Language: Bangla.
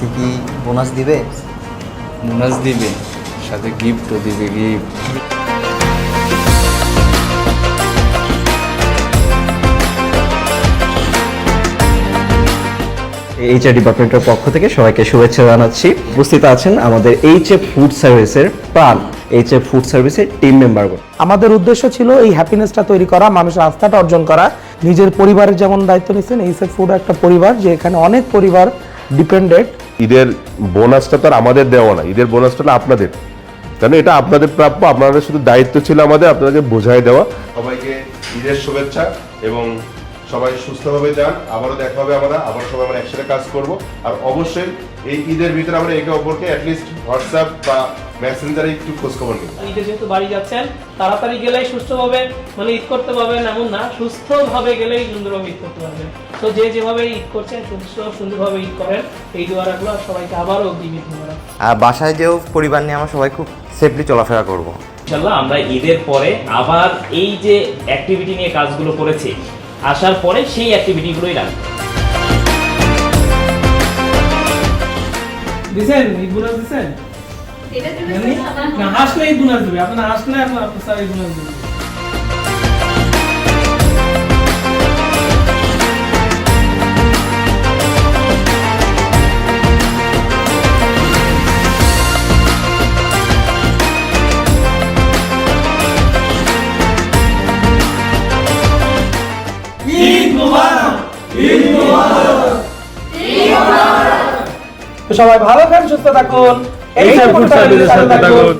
আজকে কি বোনাস দিবে? বোনাস দিবে সাথে গিফটও দিবে গিফট এইচ আর ডিপার্টমেন্টের পক্ষ থেকে সবাইকে শুভেচ্ছা জানাচ্ছি। উপস্থিত আছেন আমাদের এইচ এফ ফুড সার্ভিসের প্রাণ। এইচ এফ ফুড সার্ভিসের টিম মেম্বারগণ আমাদের উদ্দেশ্য ছিল এই হ্যাপিনেসটা তৈরি করা মানুষের আস্থাটা অর্জন করা। নিজের পরিবারের যেমন দায়িত্ব নিচ্ছেন এইসব ফুড একটা পরিবার যে এখানে অনেক পরিবার ডিপেন্ডেন্ট ঈদের বোনাসটা তো আর আমাদের দেওয়া না ঈদের বোনাসটা আপনাদের। কেন এটা আপনাদের প্রাপ্য, আপনাদের শুধু দায়িত্ব ছিল আমাদের, আপনাদেরকে বোঝাই দেওয়া। সবাইকে ঈদের শুভেচ্ছা এবং সবাই সুস্থভাবে যান আবারও দেখা হবে আমরা আবার সবাই আমরা একসাথে কাজ করব। আর অবশ্যই এই ঈদের ভিতরে আমরা একে অপরকে অ্যাটলিস্ট হোয়াটসঅ্যাপ বা মেসেঞ্জারে একটু খোঁজখবর নিই ঈদে যেহেতু বাড়ি যাচ্ছেন তাড়াতাড়ি গেলেই সুস্থভাবে মানে ঈদ করতে পারবেন এমন না সুস্থভাবে গেলেই সুন্দরভাবে ঈদ করতে পারবেন। তো যে যেভাবে ঈদ করছেন সুস্থ সুন্দরভাবে ঈদ করেন এই দোয়া রাখল আর সবাইকে আবারও অগ্রিম ঈদ মোবারক। আর বাসায় যেও পরিবার নিয়ে আমরা সবাই খুব সেফলি চলাফেরা করব। ইনশাল্লাহ আমরা ঈদের পরে আবার এই যে অ্যাক্টিভিটি নিয়ে কাজগুলো করেছি আসার পরে সেই অ্যাক্টিভিটিগুলোই রাখবে দিছেন ঈদ বোনাস দিছেন? না হাসলে ঈদ বোনাস দিবে। আপনার হাসলে আপনার আপনার স্যার ঈদ বোনাস দিবে। সবাই ভালো থাকুন সুস্থ থাকুন। এই সাথে থাকুন।